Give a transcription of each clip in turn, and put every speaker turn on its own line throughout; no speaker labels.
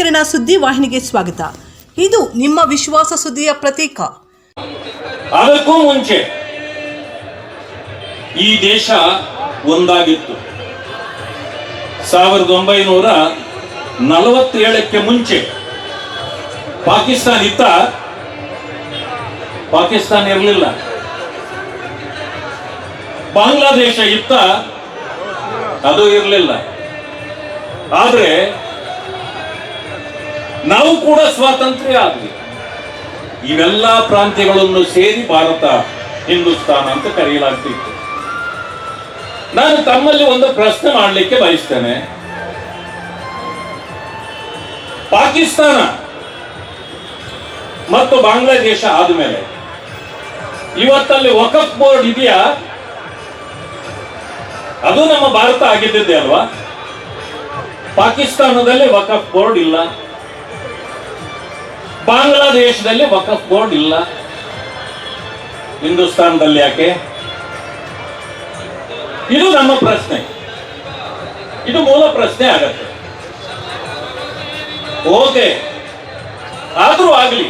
ಕಿರಣ ಸುದ್ದಿ ವಾಹಿನಿಗೆ ಸ್ವಾಗತ. ಇದು ನಿಮ್ಮ ವಿಶ್ವಾಸ ಸುದ್ದಿಯ ಪ್ರತೀಕ.
ಅದಕ್ಕೂ ಮುಂಚೆ ಈ ದೇಶ ಒಂದಾಗಿತ್ತು. ಸಾವಿರದ ಒಂಬೈನೂರ ನಲವತ್ತೇಳಕ್ಕೆ ಮುಂಚೆ ಪಾಕಿಸ್ತಾನ ಇತ್ತ, ಪಾಕಿಸ್ತಾನ ಇರಲಿಲ್ಲ. ಬಾಂಗ್ಲಾದೇಶ ಇತ್ತ, ಅದು ಇರಲಿಲ್ಲ. ಆದರೆ ನಾವು ಕೂಡ ಸ್ವಾತಂತ್ರ್ಯ ಆಗಲಿ. ಇವೆಲ್ಲ ಪ್ರಾಂತ್ಯಗಳನ್ನು ಸೇರಿ ಭಾರತ ಹಿಂದೂಸ್ತಾನ ಅಂತ ಕರೆಯಲಾಗ್ತಿತ್ತು. ನಾನು ತಮ್ಮಲ್ಲಿ ಒಂದು ಪ್ರಶ್ನೆ ಮಾಡಲಿಕ್ಕೆ ಬಯಸ್ತೇನೆ. ಪಾಕಿಸ್ತಾನ ಮತ್ತು ಬಾಂಗ್ಲಾದೇಶ ಆದಮೇಲೆ, ಇವತ್ತಲ್ಲಿ ವಕಫ್ ಬೋರ್ಡ್ ಇದೆಯಾ? ಅದು ನಮ್ಮ ಭಾರತ ಆಗಿದ್ದಿದ್ದೆ ಅಲ್ವಾ? ಪಾಕಿಸ್ತಾನದಲ್ಲಿ ವಕಫ್ ಬೋರ್ಡ್ ಇಲ್ಲ. ಬಾಂಗ್ಲಾದೇಶದಲ್ಲಿ ವಕಫ್ ಬೋರ್ಡ್ ಇಲ್ಲ. ಹಿಂದೂಸ್ತಾನದಲ್ಲಿ ಯಾಕೆ? ಇದು ನಮ್ಮ ಪ್ರಶ್ನೆ. ಇದು ಮೂಲ ಪ್ರಶ್ನೆ ಆಗತ್ತೆ. ಓಕೆ. ಆದ್ರೂ ಆಗಲಿ,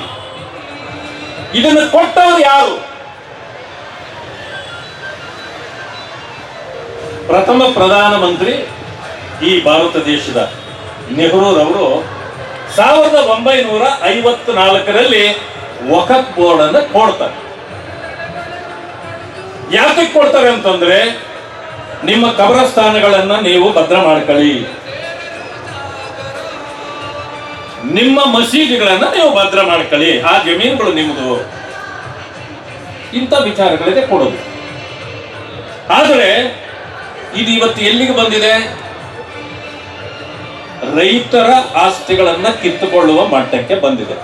ಇದನ್ನು ಕೊಟ್ಟವರು ಯಾರು? ಪ್ರಥಮ ಪ್ರಧಾನಮಂತ್ರಿ ಈ ಭಾರತ ದೇಶದ ನೆಹರೂರವರು ಸಾವಿರದ ಒಂಬೈನೂರ ಐವತ್ತು ನಾಲ್ಕರಲ್ಲಿ ವಕಫ್ ಬೋರ್ಡ್ ಅನ್ನು ಕೊಡ್ತಾರೆ. ಯಾಕೆ ಕೊಡ್ತಾರೆ ಅಂತಂದ್ರೆ ನಿಮ್ಮ ಕಬರಸ್ಥಾನಗಳನ್ನ ನೀವು ಭದ್ರ ಮಾಡ್ಕೊಳ್ಳಿ. ನಿಮ್ಮ ಮಸೀದಿಗಳನ್ನು ನೀವು ಭದ್ರ ಮಾಡ್ಕೊಳ್ಳಿ. ಆ ಜಮೀನುಗಳು ನಿಮ್ಮದು ಇಂಥ ವಿಚಾರಗಳಿಗೆ ಕೊಡೋದು. ಆದರೆ, ಇದು ಇವತ್ತು ಎಲ್ಲಿಗೆ ಬಂದಿದೆ? ರೈತರ ಆಸ್ತಿಗಳನ್ನು ಕಿತ್ತುಕೊಳ್ಳುವ ಮಟ್ಟಕ್ಕೆ ಬಂದಿದೆ.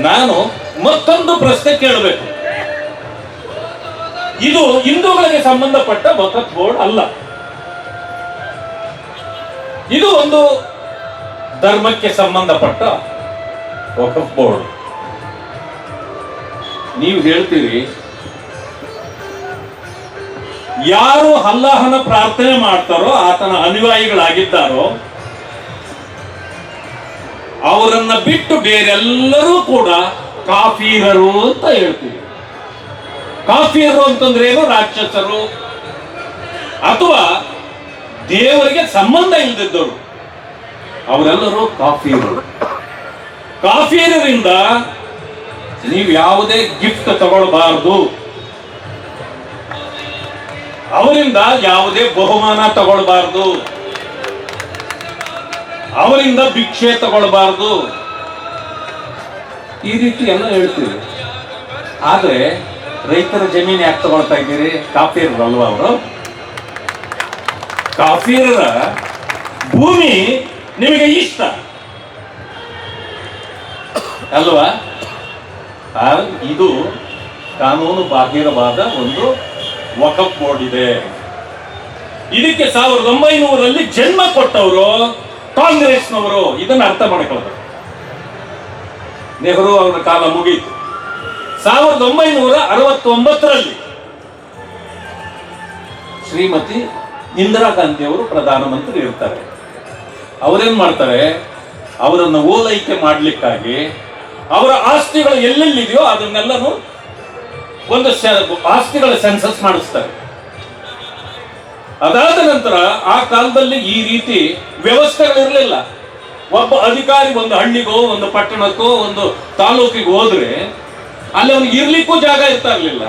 ನಾನು ಮತ್ತೊಂದು ಪ್ರಶ್ನೆ ಕೇಳಬೇಕು. ಇದು ಹಿಂದೂಗಳಿಗೆ ಸಂಬಂಧಪಟ್ಟ ವಕತ್ ಬೋರ್ಡ್ ಅಲ್ಲ. ಇದು ಒಂದು ಧರ್ಮಕ್ಕೆ ಸಂಬಂಧಪಟ್ಟ ವಕಫ್ ಬೋರ್ಡ್. ನೀವು ಹೇಳ್ತೀರಿ ಯಾರು ಅಲ್ಲಾಹನ ಪ್ರಾರ್ಥನೆ ಮಾಡ್ತಾರೋ, ಆತನ ಅನುಯಾಯಿಗಳಾಗಿದ್ದಾರೋ, ಅವರನ್ನ ಬಿಟ್ಟು ಬೇರೆಲ್ಲರೂ ಕೂಡ ಕಾಫೀರರು ಅಂತ ಹೇಳ್ತೀವಿ. ಕಾಫಿಯರು ಅಂತಂದ್ರೆ ಏನು ರಾಕ್ಷಸರು ಅಥವಾ ದೇವರಿಗೆ ಸಂಬಂಧ ಇಲ್ಲದಿದ್ದವರು ಅವರೆಲ್ಲರೂ ಕಾಫಿಯರು ಕಾಫಿಯರಿಂದ ನೀವು ಯಾವುದೇ ಗಿಫ್ಟ್ ತಗೊಳ್ಬಾರ್ದು. ಅವರಿಂದ ಯಾವುದೇ ಬಹುಮಾನ ತಗೊಳ್ಬಾರ್ದು. ಅವರಿಂದ ಭಿಕ್ಷೆ ತಗೊಳ್ಬಾರ್ದು. ಈ ರೀತಿ ಎಲ್ಲ ಹೇಳ್ತೀವಿ. ಆದ್ರೆ ರೈತರ ಜಮೀನು ಯಾಕೆ ತಗೊಳ್ತಾ ಇದ್ದೀರಿ? ಕಾಫೀರರು ಅಲ್ವಾ ಅವರು? ಕಾಫೀರರ ಭೂಮಿ ನಿಮಗೆ ಇಷ್ಟ. ಅಲ್ವಾ? ಇದು ಕಾನೂನು ಬಾಹಿರವಾದ ಒಂದು ವಕಫ್ ಬೋರ್ಡ್ ಇದೆ ಇದಕ್ಕೆ ಸಾವಿರದ ಒಂಬೈನೂರಲ್ಲಿ ಜನ್ಮ ಕೊಟ್ಟವರು ಕಾಂಗ್ರೆಸ್ನವರು. ಇದನ್ನ ಅರ್ಥ ಮಾಡಿಕೊಳ್ತಾರೆ ನೆಹರು ಅವರ ಕಾಲ ಮುಗೀತು. ಸಾವಿರದ ಒಂಬೈನೂರ ಅರವತ್ತೊಂಬತ್ತರಲ್ಲಿ ಶ್ರೀಮತಿ ಇಂದಿರಾ ಗಾಂಧಿ ಅವರು ಪ್ರಧಾನಮಂತ್ರಿ ಇರ್ತಾರೆ. ಅವರೇನ್ ಮಾಡ್ತಾರೆ? ಅವರನ್ನು ಓಲೈಕೆ ಮಾಡಲಿಕ್ಕಾಗಿ ಅವರ ಆಸ್ತಿಗಳು ಎಲ್ಲೆಲ್ಲಿದೆಯೋ ಅದನ್ನೆಲ್ಲನೂ ಒಂದು ಆಸ್ತಿಗಳ ಸೆನ್ಸಸ್ ಮಾಡಿಸ್ತಾರೆ ಅದಾದ ನಂತರ ಆ ಕಾಲದಲ್ಲಿ ಈ ರೀತಿ ವ್ಯವಸ್ಥೆಗಳಿರಲಿಲ್ಲ. ಒಬ್ಬ ಅಧಿಕಾರಿ ಒಂದು ಹಳ್ಳಿಗೋ ಒಂದು ಪಟ್ಟಣಕ್ಕೋ, ಒಂದು ತಾಲೂಕಿಗೆ ಹೋದ್ರೆ ಅಲ್ಲಿ ಅವನಿಗೆ ಇರ್ಲಿಕ್ಕೂ ಜಾಗ ಇರ್ತಾ ಇರಲಿಲ್ಲ.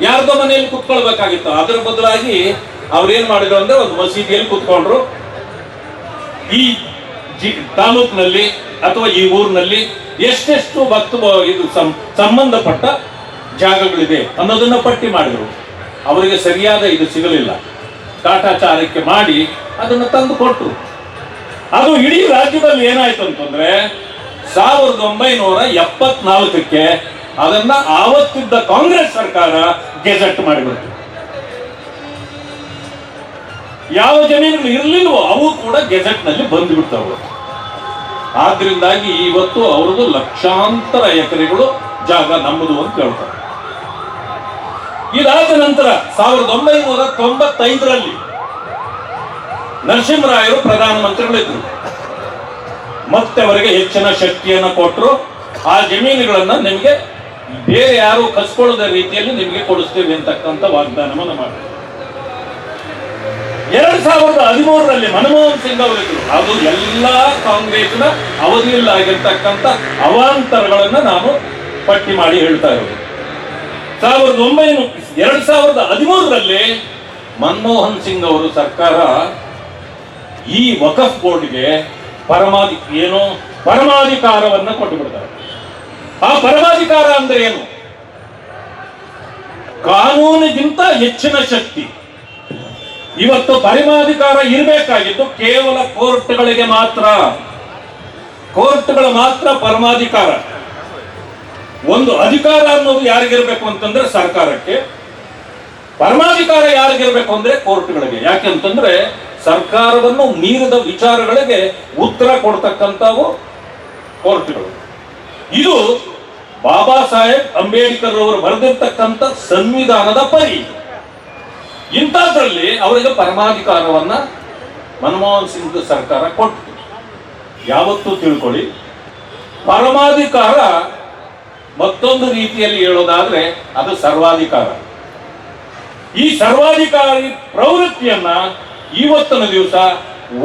ಯಾರ್ದೋ ಮನೆಯಲ್ಲಿ ಕುತ್ಕೊಳ್ಬೇಕಾಗಿತ್ತು. ಅದರ ಬದಲಾಗಿ ಅವ್ರೇನ್ ಮಾಡಿದ್ರು ಅಂದ್ರೆ ಒಂದು ಮಸೀದಿಯಲ್ಲಿ ಕುತ್ಕೊಂಡ್ರು. ಈ ಜಿ, ತಾಲೂಕಿನಲ್ಲಿ ಅಥವಾ ಈ ಊರಿನಲ್ಲಿ ಎಷ್ಟೆಷ್ಟು ಭಕ್ತ ಇದು ಸಂಬಂಧಪಟ್ಟ ಜಾಗಗಳಿದೆ ಅನ್ನೋದನ್ನ ಪಟ್ಟಿ ಮಾಡಿದ್ರು. ಅವರಿಗೆ ಸರಿಯಾದ ಇದು ಸಿಗಲಿಲ್ಲ. ಕಾಟಾಚಾರಕ್ಕೆ ಮಾಡಿ ಅದನ್ನು ತಂದು ಕೊಟ್ಟರು ಅದು ಇಡೀ ರಾಜ್ಯದಲ್ಲಿ ಏನಾಯ್ತು ಅಂತಂದ್ರೆ ಸಾವಿರದ ಒಂಬೈನೂರ ಎಪ್ಪತ್ನಾಲ್ಕಕ್ಕೆ ಅದನ್ನ ಆವತ್ತಿದ್ದ ಕಾಂಗ್ರೆಸ್ ಸರ್ಕಾರ ಗೆಜೆಟ್ ಮಾಡಿಬಿಡ್ತು. ಯಾವ ಜಮೀನು ಇರಲಿಲ್ವೋ ಅವು ಕೂಡ ಗೆಜೆಟ್ನಲ್ಲಿ ಬಂದ್ಬಿಡ್ತಾವೆ. ಆದ್ರಿಂದಾಗಿ ಇವತ್ತು ಅವ್ರದ್ದು ಲಕ್ಷಾಂತರ ಎಕರೆಗಳು ಜಾಗ ನಮ್ಮದು ಅಂತ ಹೇಳ್ತಾರೆ. ಇದಾದ ನಂತರ ಸಾವಿರದ ಒಂಬೈನೂರ ತೊಂಬತ್ತೈದರಲ್ಲಿ ನರಸಿಂಹರಾಯರು ಪ್ರಧಾನಮಂತ್ರಿಗಳಿದ್ರು ಮತ್ತೆ ಅವರಿಗೆ ಹೆಚ್ಚಿನ ಶಕ್ತಿಯನ್ನು ಕೊಟ್ಟರು ಆ ಜಮೀನುಗಳನ್ನು ನಿಮಗೆ ಬೇರೆ ಯಾರು ಕಸ್ಕೊಳ್ಳದ ರೀತಿಯಲ್ಲಿ ನಿಮಗೆ ಕೊಡಿಸ್ತೀವಿ ಅಂತಕ್ಕಂಥ ವಾಗ್ದಾನವನ್ನು ಮಾಡಿದರು. ಎರಡ್ ಸಾವಿರದ ಹದಿಮೂರರಲ್ಲಿ ಮನಮೋಹನ್ ಸಿಂಗ್ ಅವರಿದ್ರು. ಅದು ಎಲ್ಲಾ ಕಾಂಗ್ರೆಸ್ನ ಅವಧಿಯಲ್ಲಿ ಆಗಿರ್ತಕ್ಕಂಥ ಅವಾಂತರಗಳನ್ನು ನಾನು ಪಟ್ಟಿ ಮಾಡಿ ಹೇಳ್ತಾ ಇರೋದು. ಸಾವಿರದ ಒಂಬೈನೂರ, ಎರಡ್ ಸಾವಿರದ ಹದಿಮೂರರಲ್ಲಿ ಮನಮೋಹನ್ ಸಿಂಗ್ ಅವರು ಸರ್ಕಾರ ಈ ವಕಫ್ ಬೋರ್ಡ್ಗೆ ಪರಮಾಧಿ, ಏನು ಪರಮಾಧಿಕಾರವನ್ನು ಕೊಟ್ಟು ಬಿಡ್ತಾರೆ ಆ ಪರಮಾಧಿಕಾರ ಅಂದ್ರೆ ಏನು? ಕಾನೂನಿಗಿಂತ ಹೆಚ್ಚಿನ ಶಕ್ತಿ. ಇವತ್ತು ಪರಮಾಧಿಕಾರ ಇರಬೇಕಾಗಿದ್ದು ಕೇವಲ ಕೋರ್ಟ್ಗಳಿಗೆ ಮಾತ್ರ. ಕೋರ್ಟ್ಗಳ ಮಾತ್ರ ಪರಮಾಧಿಕಾರ. ಒಂದು ಅಧಿಕಾರ ಅನ್ನೋದು ಯಾರಿಗಿರಬೇಕು ಅಂತಂದ್ರೆ ಸರ್ಕಾರಕ್ಕೆ, ಪರಮಾಧಿಕಾರ ಯಾರಿಗಿರಬೇಕು ಅಂದ್ರೆ ಕೋರ್ಟ್ಗಳಿಗೆ. ಯಾಕೆಂತಂದ್ರೆ ಸರ್ಕಾರವನ್ನು ಮೀರಿದ ವಿಚಾರಗಳಿಗೆ ಉತ್ತರ ಕೊಡ್ತಕ್ಕಂಥವು ಕೋರ್ಟ್ಗಳು. ಇದು ಬಾಬಾ ಸಾಹೇಬ್ ಅಂಬೇಡ್ಕರ್ ಅವರು ಬರೆದಿರ್ತಕ್ಕಂಥ ಸಂವಿಧಾನದ ಪರಿ. ಇಂಥದ್ರಲ್ಲಿ ಅವರಿಗೆ ಪರಮಾಧಿಕಾರವನ್ನ ಮನಮೋಹನ್ ಸಿಂಗ್ ಸರ್ಕಾರ ಕೊಟ್ಟು ಯಾವತ್ತೂ ತಿಳ್ಕೊಳ್ಳಿ. ಪರಮಾಧಿಕಾರ ಮತ್ತೊಂದು ರೀತಿಯಲ್ಲಿ ಹೇಳೋದಾದ್ರೆ ಅದು ಸರ್ವಾಧಿಕಾರ. ಈ ಸರ್ವಾಧಿಕಾರಿ ಪ್ರವೃತ್ತಿಯನ್ನ ಇವತ್ತಿನ ದಿವಸ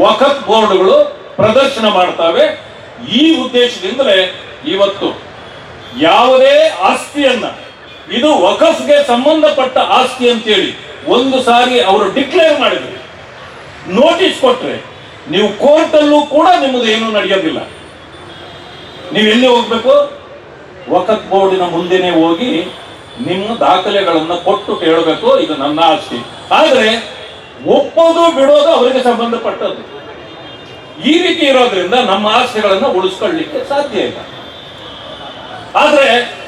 ವಕಫ್ ಬೋರ್ಡ್ಗಳು ಪ್ರದರ್ಶನ ಮಾಡ್ತವೆ. ಈ ಉದ್ದೇಶದಿಂದಲೇ ಇವತ್ತು ಯಾವುದೇ ಆಸ್ತಿಯನ್ನ, ಇದು ವಕಫ್ಗೆ ಸಂಬಂಧಪಟ್ಟ ಆಸ್ತಿ ಅಂತೇಳಿ ಒಂದು ಸಾರಿ ಅವರು ಡಿಕ್ಲೇರ್ ಮಾಡಿದ್ರು. ನೋಟಿಸ್ ಕೊಟ್ರೆ ನೀವು ಕೋರ್ಟಲ್ಲೂ ಕೂಡ ನಿಮ್ಮದು ಏನೂ ನಡೆಯೋದಿಲ್ಲ. ನೀವು ಎಲ್ಲಿ ಹೋಗ್ಬೇಕು? ವಕಫ್ ಬೋರ್ಡಿನ ಮುಂದೆನೆ ಹೋಗಿ ನಿಮ್ಮ ದಾಖಲೆಗಳನ್ನು ಕೊಟ್ಟು ಕೇಳಬೇಕು, ಇದು ನನ್ನ ಆಸ್ತಿ. ಆದರೆ ಒಪ್ಪೋದು ಬಿಡೋದು ಅವರಿಗೆ ಸಂಬಂಧಪಟ್ಟದ್ದು. ಈ ರೀತಿ ಇರೋದ್ರಿಂದ ನಮ್ಮ ಆಸ್ತಿಗಳನ್ನು ಉಳಿಸ್ಕೊಳ್ಳಿಕ್ಕೆ ಸಾಧ್ಯ ಇಲ್ಲ. ಆದರೆ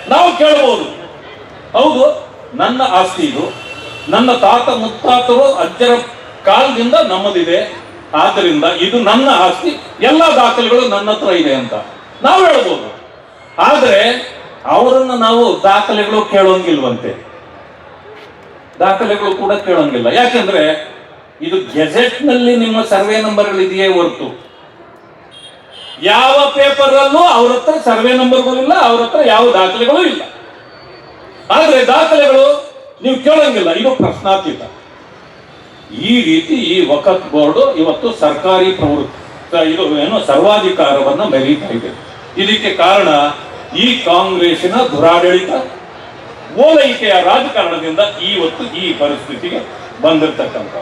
ನಾವು ಕೇಳಬಹುದು ಹೌದು, ನನ್ನ ಆಸ್ತಿ ಇದು, ನನ್ನ ತಾತ ಮುತ್ತಾತರು ಅಜ್ಜರ ಕಾಲದಿಂದ ನಮ್ಮದಿದೆ, ಆದ್ದರಿಂದ ಇದು ನನ್ನ ಆಸ್ತಿ, ಎಲ್ಲ ದಾಖಲೆಗಳು ನನ್ನ ಹತ್ರ ಇದೆ ಅಂತ. ನಾವು ಹೇಳ್ಬೋದು. ಆದ್ರೆ ಅವರನ್ನ ನಾವು ದಾಖಲೆಗಳು ಕೇಳೋಂಗಿಲ್ವಂತೆ. ದಾಖಲೆಗಳು ಕೂಡ ಕೇಳೋಂಗಿಲ್ಲ. ಯಾಕಂದ್ರೆ ಇದು ಗೆಜೆಟ್ನಲ್ಲಿ ನಿಮ್ಮ ಸರ್ವೆ ನಂಬರ್ಗಳು ಇದೆಯೇ ಹೊರತು. ಯಾವ ಪೇಪರ್ ಅಲ್ಲೂ ಅವ್ರ ಹತ್ರ ಸರ್ವೆ ನಂಬರ್ಗಳು ಇಲ್ಲ, ಅವ್ರ ಹತ್ರ ಯಾವ ದಾಖಲೆಗಳು ಇಲ್ಲ. ಆದ್ರೆ ದಾಖಲೆಗಳು ನೀವು ಕೇಳಂಗಿಲ್ಲ, ಇದು ಪ್ರಶ್ನಾತೀತ. ಈ ರೀತಿ ಈ ವಕತ್ ಬೋರ್ಡ್ ಇವತ್ತು ಸರ್ಕಾರಿ ಪ್ರವೃತ್ತಿ, ಇದು ಏನು ಸರ್ವಾಧಿಕಾರವನ್ನು ಮೆರೀತಾ ಇದೆ. ಇದಕ್ಕೆ ಕಾರಣ ಈ ಕಾಂಗ್ರೆಸ್ನ ದುರಾಡಳಿತ, ಓಲೈಕೆಯ ರಾಜಕಾರಣದಿಂದ ಇವತ್ತು ಈ ಪರಿಸ್ಥಿತಿಗೆ ಬಂದಿರತಕ್ಕಂಥ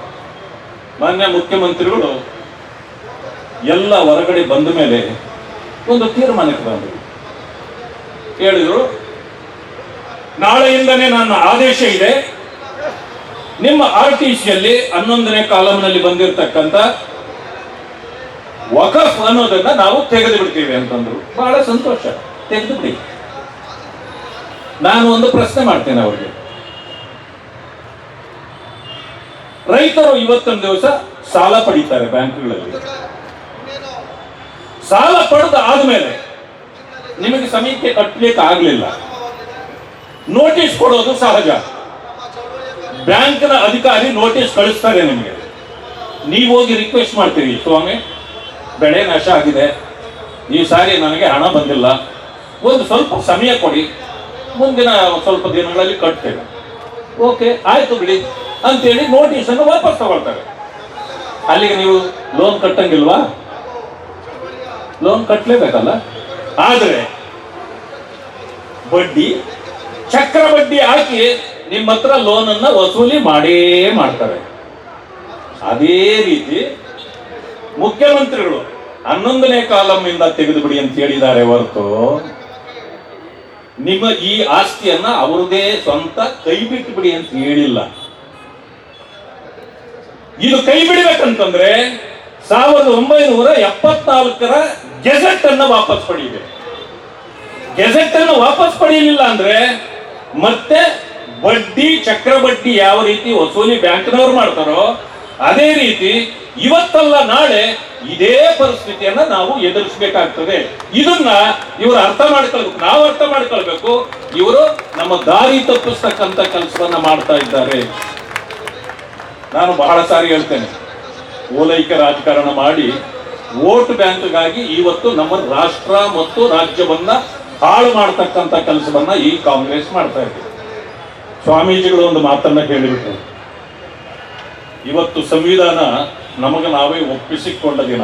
ಮಾನ್ಯ ಮುಖ್ಯಮಂತ್ರಿಗಳು, ಎಲ್ಲ ಹೊರಗಡೆ ಬಂದ ಮೇಲೆ ಒಂದು ತೀರ್ಮಾನಕ್ಕೆ ಬಂದರು. ಹೇಳಿದ್ರು, ನಾಳೆಯಿಂದನೇ ನನ್ನ ಆದೇಶ ಇದೆ. ನಿಮ್ಮ ಆರ್ ಟಿ ಸಿಯಲ್ಲಿ ಹನ್ನೊಂದನೇ ಕಾಲಂನಲ್ಲಿ ಬಂದಿರತಕ್ಕಂತ ವಕಫ್ ಅನ್ನೋದನ್ನ ನಾವು ತೆಗೆದು ಬಿಡ್ತೀವಿ ಅಂತಂದ್ರು. ಬಹಳ ಸಂತೋಷ. ತೆಗೆದು ಬಿಡಿ. ನಾನು ಒಂದು ಪ್ರಶ್ನೆ ಮಾಡ್ತೇನೆ ಅವರಿಗೆ. ರೈತರು ಇವತ್ತೊಂದು ದಿವಸ ಸಾಲ ಪಡೀತಾರೆ ಬ್ಯಾಂಕ್ಗಳಲ್ಲಿ. ಸಾಲ ಪಡೆದ ಆದ್ಮೇಲೆ ನಿಮಗೆ ಸಮೀಕ್ಷೆ ಕಟ್ಟಲಿಕ್ಕೆ ಆಗ್ಲಿಲ್ಲ ನೋಟಿಸ್ ಕೊಡೋದು ಸಹಜ. ಬ್ಯಾಂಕ್ನ ಅಧಿಕಾರಿ ನೋಟಿಸ್ ಕಳಿಸ್ತಾರೆ ನಿಮಗೆ. ನೀವು ಹೋಗಿ ರಿಕ್ವೆಸ್ಟ್ ಮಾಡ್ತೀರಿ ಸ್ವಾಮಿ. ಬೆಳೆ ನಾಶ ಆಗಿದೆ. ಈ ಸಾರಿ ನನಗೆ ಹಣ ಬಂದಿಲ್ಲ. ಒಂದು ಸ್ವಲ್ಪ ಸಮಯ ಕೊಡಿ. ಮುಂದಿನ ಸ್ವಲ್ಪ ದಿನಗಳಲ್ಲಿ ಕಟ್ತೇವೆ ಓಕೆ, ಆಯ್ತು ಬಿಡಿ. ಅಂತೇಳಿ ನೋಟಿಸ್ ಅನ್ನು ವಾಪಸ್ ತಗೊಳ್ತಾರೆ. ಅಲ್ಲಿಗೆ ನೀವು ಲೋನ್ ಕಟ್ಟಂಗಿಲ್ವಾ? ಲೋನ್ ಕಟ್ಟಲೇಬೇಕಲ್ಲ ಆದರೆ ಬಡ್ಡಿ, ಚಕ್ರ ಬಡ್ಡಿ ಹಾಕಿ ನಿಮ್ಮ ಹತ್ರ ಲೋನನ್ನು ವಸೂಲಿ ಮಾಡೇ ಮಾಡ್ತಾರೆ. ಅದೇ ರೀತಿ ಮುಖ್ಯಮಂತ್ರಿಗಳು ಹನ್ನೊಂದನೇ ತೆಗೆದು ಬಿಡಿ ಅಂತ ಹೇಳಿದ್ದಾರೆ ಹೊರತು, ನಿಮ್ಮ ಈ ಆಸ್ತಿಯನ್ನ ಅವರದೇ ಸ್ವಂತ ಕೈ ಬಿಟ್ಟು ಬಿಡಿ ಅಂತ ಹೇಳಿಲ್ಲ. ಇದು ಕೈ ಬಿಡಬೇಕಂತಂದ್ರೆ ಸಾವಿರದ ಒಂಬೈನೂರ ಎಪ್ಪತ್ನಾಲ್ಕರ ಗೆಜೆಟ್ ಅನ್ನ ವಾಪಸ್ ಪಡೆಯಬೇಕು ಗೆಜೆಟ್ ಅನ್ನು ವಾಪಸ್ ಪಡೆಯಲಿಲ್ಲ ಅಂದ್ರೆ ಮತ್ತೆ ಬಡ್ಡಿ ಚಕ್ರ ಬಡ್ಡಿ ಯಾವ ರೀತಿ ವಸೂಲಿ ಬ್ಯಾಂಕ್ನವ್ರು ಮಾಡ್ತಾರೋ ಅದೇ ರೀತಿ ಇವತ್ತಲ್ಲ ನಾಳೆ ಇದೇ ಪರಿಸ್ಥಿತಿಯನ್ನ ನಾವು ಎದುರಿಸಬೇಕಾಗ್ತದೆ. ಇದನ್ನ ಇವರು ಅರ್ಥ ಮಾಡ್ಕೊಳ್ಬೇಕು. ನಾವು ಅರ್ಥ ಮಾಡ್ಕೊಳ್ಬೇಕು. ಇವರು ನಮ್ಮ ದಾರಿ ತಪ್ಪಿಸ್ತಕ್ಕಂಥ ಕೆಲಸವನ್ನ ಮಾಡ್ತಾ ಇದ್ದಾರೆ. ನಾನು ಬಹಳ ಸಾರಿ ಹೇಳ್ತೇನೆ. ಓಲೈಕೆ ರಾಜಕಾರಣ ಮಾಡಿ ವೋಟ್ ಬ್ಯಾಂಕ್ಗಾಗಿ ಇವತ್ತು ನಮ್ಮ ರಾಷ್ಟ್ರ ಮತ್ತು ರಾಜ್ಯವನ್ನ ಹಾಳು ಮಾಡ್ತಕ್ಕಂಥ ಕೆಲಸವನ್ನ ಈ ಕಾಂಗ್ರೆಸ್ ಮಾಡ್ತಾ ಇದೆ. ಸ್ವಾಮೀಜಿಗಳು ಒಂದು ಮಾತನ್ನ ಹೇಳಿಬಿಟ್ರು. ಇವತ್ತು ಸಂವಿಧಾನ ನಮಗೆ ನಾವೇ ಒಪ್ಪಿಸಿಕೊಂಡ ದಿನ.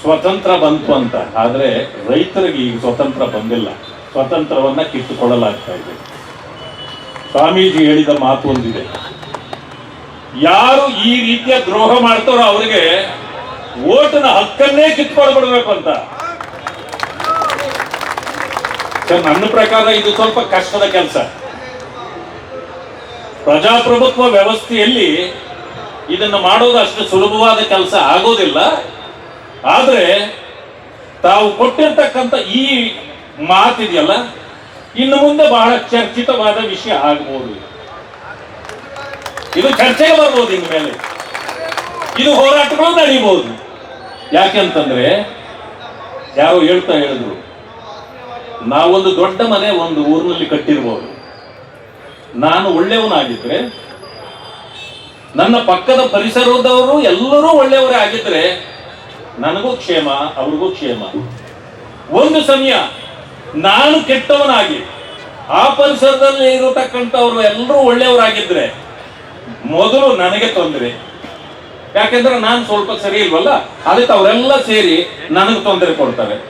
ಸ್ವತಂತ್ರ ಬಂತು ಅಂತ. ಆದ್ರೆ ರೈತರಿಗೆ ಈಗ ಸ್ವತಂತ್ರ ಬಂದಿಲ್ಲ. ಸ್ವತಂತ್ರವನ್ನ ಕಿತ್ತುಕೊಳ್ಳಲಾಗ್ತಾ ಇದೆ. ಸ್ವಾಮೀಜಿ ಹೇಳಿದ ಮಾತು ಒಂದಿದೆ. ಯಾರು ಈ ರೀತಿಯ ದ್ರೋಹ ಮಾಡ್ತಾರೋ ಅವರಿಗೆ ಓಟಿನ ಹಕ್ಕನ್ನೇ ಕಿತ್ಕೊಳ್ಬಿಡ್ಬೇಕು ಅಂತ. ಸರ್, ನನ್ನ ಪ್ರಕಾರ ಇದು ಸ್ವಲ್ಪ ಕಷ್ಟದ ಕೆಲಸ. ಪ್ರಜಾಪ್ರಭುತ್ವ ವ್ಯವಸ್ಥೆಯಲ್ಲಿ ಇದನ್ನು ಮಾಡೋದು ಅಷ್ಟು ಸುಲಭವಾದ ಕೆಲಸ ಆಗೋದಿಲ್ಲ. ಆದರೆ ತಾವು ಕೊಟ್ಟಿರ್ತಕ್ಕಂಥ ಈ ಮಾತಿದೆಯಲ್ಲ, ಇನ್ನು ಮುಂದೆ ಬಹಳ ಚರ್ಚಿತವಾದ ವಿಷಯ ಆಗಬಹುದು ಇದು ಚರ್ಚೆಗೆ ಬರ್ಬೋದು ಇನ್ನು ಮೇಲೆ. ಇದು ಹೋರಾಟಗಳು ನಡೀಬಹುದು ಯಾಕೆಂತಂದ್ರೆ ಯಾರು ಹೇಳ್ತಾ ಹೇಳಿದ್ರು, ನಾವೊಂದು ದೊಡ್ಡ ಮನೆ ಒಂದು ಊರಿನಲ್ಲಿ ಕಟ್ಟಿರ್ಬೋದು. ನಾನು ಒಳ್ಳೆಯವನಾಗಿದ್ರೆ, ನನ್ನ ಪಕ್ಕದ ಪರಿಸರದವರು ಎಲ್ಲರೂ ಒಳ್ಳೆಯವರೇ ಆಗಿದ್ರೆ, ನನಗೂ ಕ್ಷೇಮ, ಅವ್ರಿಗೂ ಕ್ಷೇಮ. ಒಂದು ಸಮಯ ನಾನು ಕೆಟ್ಟವನಾಗಿ, ಆ ಪರಿಸರದಲ್ಲಿ ಇರತಕ್ಕಂಥವ್ರು ಎಲ್ಲರೂ ಒಳ್ಳೆಯವರಾಗಿದ್ರೆ, ಮೊದಲು ನನಗೆ ತೊಂದರೆ. ಯಾಕೆಂದ್ರೆ ನಾನು ಸ್ವಲ್ಪ ಸರಿ ಇಲ್ವಲ್ಲ, ಅದಕ್ಕೆ ಅವರೆಲ್ಲ ಸೇರಿ ನನಗೆ ತೊಂದರೆ ಕೊಡ್ತಾರೆ.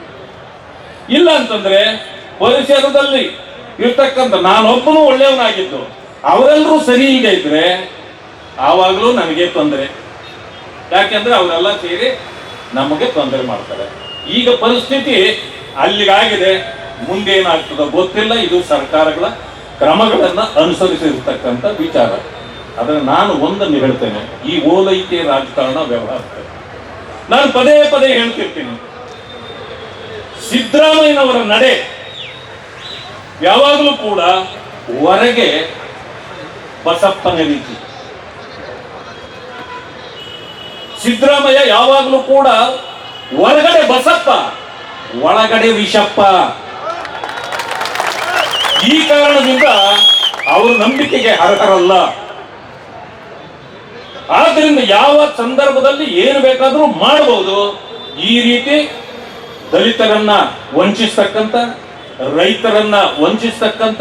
ಇಲ್ಲ ಅಂತಂದ್ರೆ, ಪರಿಸರದಲ್ಲಿ ಇರ್ತಕ್ಕಂಥ ನಾನೊಬ್ಬನು ಒಳ್ಳೆಯವನಾಗಿದ್ದು. ಅವರೆಲ್ಲರೂ ಸರಿ ಇಲ್ಲದೆ ಇದ್ರೆ ಆವಾಗಲೂ ನನಗೆ ತೊಂದರೆ. ಯಾಕೆಂದ್ರೆ ಅವರೆಲ್ಲ ಸೇರಿ ನಮಗೆ ತೊಂದರೆ ಮಾಡ್ತಾರೆ. ಈಗ ಪರಿಸ್ಥಿತಿ ಅಲ್ಲಿಗಾಗಿದೆ. ಮುಂದೆ ಏನಾಗ್ತದೋ ಗೊತ್ತಿಲ್ಲ. ಇದು ಸರ್ಕಾರಗಳ ಕ್ರಮಗಳನ್ನ ಅನುಸರಿಸಿರ್ತಕ್ಕಂಥ ವಿಚಾರ. ಆದ್ರೆ ನಾನು ಒಂದನ್ನು ಹೇಳ್ತೇನೆ. ಈ ಓಲೈಕೆ ರಾಜಕಾರಣ ವ್ಯವಹಾರ ನಾನು ಪದೇ ಪದೇ ಹೇಳ್ತಿರ್ತೀನಿ. ಸಿದ್ದರಾಮಯ್ಯನವರ ನಡೆ ಯಾವಾಗಲೂ ಕೂಡ ಹೊರಗೆ ಬಸಪ್ಪನ ರೀತಿ. ಸಿದ್ದರಾಮಯ್ಯ ಯಾವಾಗಲೂ ಕೂಡ ಹೊರಗಡೆ ಬಸಪ್ಪ, ಒಳಗಡೆ ವಿಷಪ್ಪ. ಈ ಕಾರಣದಿಂದ ಅವರು ನಂಬಿಕೆಗೆ ಅರ್ಹರಲ್ಲ. ಆದ್ರಿಂದ ಯಾವ ಸಂದರ್ಭದಲ್ಲಿ ಏನು ಬೇಕಾದರೂ ಮಾಡಬಹುದು. ಈ ರೀತಿ ದಲಿತರನ್ನ ವಂಚಿಸ್ತಕ್ಕಂಥ ರೈತರನ್ನ ವಂಚಿಸ್ತಕ್ಕಂಥ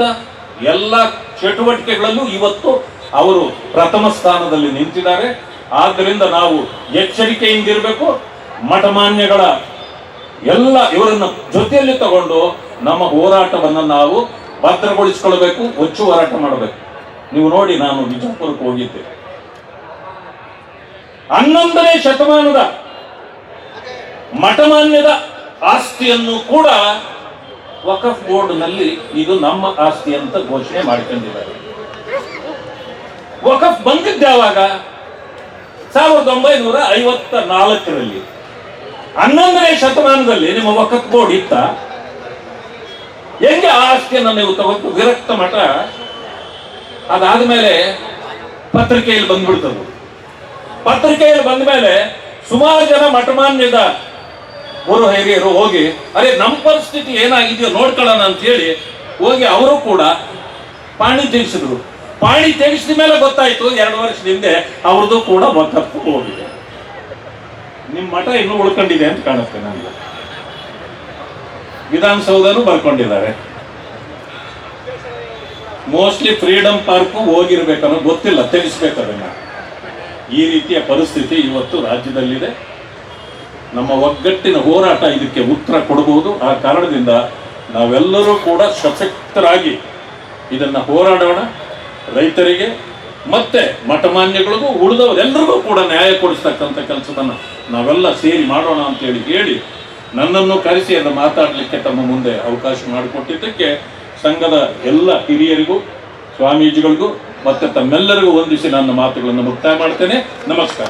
ಎಲ್ಲ ಚಟುವಟಿಕೆಗಳಲ್ಲೂ ಇವತ್ತು ಅವರು ಪ್ರಥಮ ಸ್ಥಾನದಲ್ಲಿ ನಿಂತಿದ್ದಾರೆ. ಆದ್ದರಿಂದ ನಾವು ಎಚ್ಚರಿಕೆಯಿಂದಿರಬೇಕು. ಮಠಮಾನ್ಯಗಳ ಎಲ್ಲ ಇವರನ್ನ ಜೊತೆಯಲ್ಲಿ ತಗೊಂಡು ನಮ್ಮ ಹೋರಾಟವನ್ನು ನಾವು ಭದ್ರಗೊಳಿಸಿಕೊಳ್ಬೇಕು ಹೊಚ್ಚು ಹೋರಾಟ ಮಾಡಬೇಕು. ನೀವು ನೋಡಿ ನಾನು ಬಿಜಾಪುರಕ್ಕೆ ಹೋಗಿದ್ದೆ. ಹನ್ನೊಂದನೇ ಶತಮಾನದ ಮಠಮಾನ್ಯದ ಆಸ್ತಿಯನ್ನು ಕೂಡ ವಕಫ್ ಬೋರ್ಡ್ನಲ್ಲಿ ಇದು ನಮ್ಮ ಆಸ್ತಿ ಅಂತ ಘೋಷಣೆ ಮಾಡಿಕೊಂಡಿದ್ದಾರೆ. ವಕಫ್ ಬಂದಿದ್ದ ಯಾವಾಗ ಸಾವಿರದ ಒಂಬೈನೂರ ಐವತ್ತ ನಾಲ್ಕರಲ್ಲಿ ಹನ್ನೊಂದನೇ ಶತಮಾನದಲ್ಲಿ ನಿಮ್ಮ ವಕಫ್ ಬೋರ್ಡ್ ಇತ್ತ? ಹೆಂಗೆ ಆ ಆಸ್ತಿಯನ್ನು ನೀವು ತಗೊಂಡು ವಿರಕ್ತ ಮಠ? ಅದಾದ ಮೇಲೆ ಪತ್ರಿಕೆಯಲ್ಲಿ ಬಂದ್ಬಿಡ್ತದೆ. ಪತ್ರಿಕೆಯಲ್ಲಿ ಬಂದ ಮೇಲೆ ಸುಮಾರು ಜನ ಮಠಮಾನ್ಯದ ಗುರು ಹಿರಿಯರು ಹೋಗಿ, ಅರೆ, ನಮ್ಮ ಪರಿಸ್ಥಿತಿ ಏನಾಗಿದೆಯೋ ನೋಡ್ಕೊಳ್ಳೋಣ ಅಂತ ಹೇಳಿ ಹೋಗಿ ಅವರು ಕೂಡ ಪಾಣಿ ತೆಗೆಸಿದ್ರು. ಪಾಣಿ ತೆಗೆಸಿದ ಮೇಲೆ ಗೊತ್ತಾಯ್ತು, ಎರಡು ವರ್ಷದ ಹಿಂದೆ ಅವ್ರದ್ದು ಕೂಡ ವಕಫ್ ಹೋಗಿದೆ. ನಿಮ್ಮ ಮಠ ಇನ್ನೂ ಉಳ್ಕೊಂಡಿದೆ ಅಂತ ಕಾಣುತ್ತೆ ನನಗೆ. ವಿಧಾನಸೌಧನೂ ಬರ್ಕೊಂಡಿದ್ದಾರೆ. ಮೋಸ್ಟ್ಲಿ ಫ್ರೀಡಂ ಪಾರ್ಕು ಹೋಗಿರ್ಬೇಕನ್ನೋ ಗೊತ್ತಿಲ್ಲ ತಿಳಿಸ್ಬೇಕು ಅದನ್ನ ಈ ರೀತಿಯ ಪರಿಸ್ಥಿತಿ ಇವತ್ತು ರಾಜ್ಯದಲ್ಲಿದೆ. ನಮ್ಮ ಒಗ್ಗಟ್ಟಿನ ಹೋರಾಟ ಇದಕ್ಕೆ ಉತ್ತರ ಕೊಡಬಹುದು. ಆ ಕಾರಣದಿಂದ ನಾವೆಲ್ಲರೂ ಕೂಡ ಸಶಕ್ತರಾಗಿ ಇದನ್ನು ಹೋರಾಡೋಣ. ರೈತರಿಗೆ ಮತ್ತೆ ಮಠಮಾನ್ಯಗಳಿಗೂ ಉಳಿದವರೆಲ್ಲರಿಗೂ ಕೂಡ ನ್ಯಾಯ ಕೊಡಿಸ್ತಕ್ಕಂಥ ಕೆಲಸವನ್ನು ನಾವೆಲ್ಲ ಸೇರಿ ಮಾಡೋಣ ಅಂತೇಳಿ ಹೇಳಿ ನನ್ನನ್ನು ಕರೆಸಿ ಅದನ್ನು ಮಾತಾಡಲಿಕ್ಕೆ ತಮ್ಮ ಮುಂದೆ ಅವಕಾಶ ಮಾಡಿಕೊಟ್ಟಿದ್ದಕ್ಕೆ ಸಂಘದ ಎಲ್ಲ ಹಿರಿಯರಿಗೂ, ಸ್ವಾಮೀಜಿಗಳಿಗೂ ಮತ್ತು ತಮ್ಮೆಲ್ಲರಿಗೂ ವಂದಿಸಿ ನನ್ನ ಮಾತುಗಳನ್ನು ಮುಕ್ತಾಯ ಮಾಡ್ತೇನೆ. ನಮಸ್ಕಾರ.